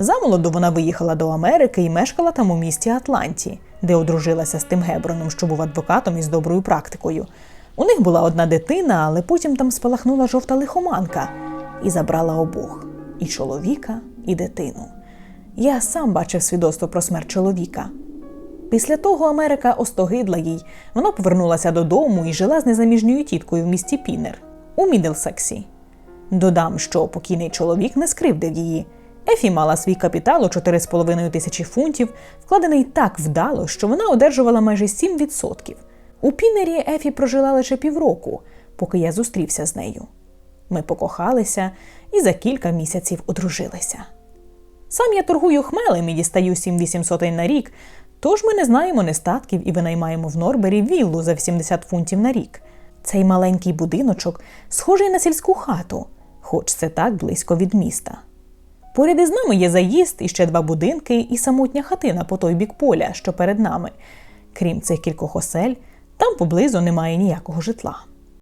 Замолоду вона виїхала до Америки і мешкала там у місті Атланті, де одружилася з тим Геброном, що був адвокатом із доброю практикою. У них була одна дитина, але потім там спалахнула жовта лихоманка і забрала обох і чоловіка, і дитину. Я сам бачив свідоцтво про смерть чоловіка. Після того Америка остогидла їй. Вона повернулася додому і жила з незаміжньою тіткою в місті Пінер у Мідлсексі. Додам, що покійний чоловік не скривдив її. Ефі мала свій капітал у 4,5 тисячі фунтів, вкладений так вдало, що вона одержувала майже 7%. У Пінері Ефі прожила лише півроку, поки я зустрівся з нею. Ми покохалися і за кілька місяців одружилися. Сам я торгую хмелем і дістаю 7-8 на рік, тож ми не знаємо нестатків і винаймаємо в Норбері віллу за 80 фунтів на рік. Цей маленький будиночок схожий на сільську хату, хоч це так близько від міста. Поряд із нами є заїзд і ще два будинки і самотня хатина по той бік поля, що перед нами. Крім цих кількох осель, там поблизу немає ніякого житла.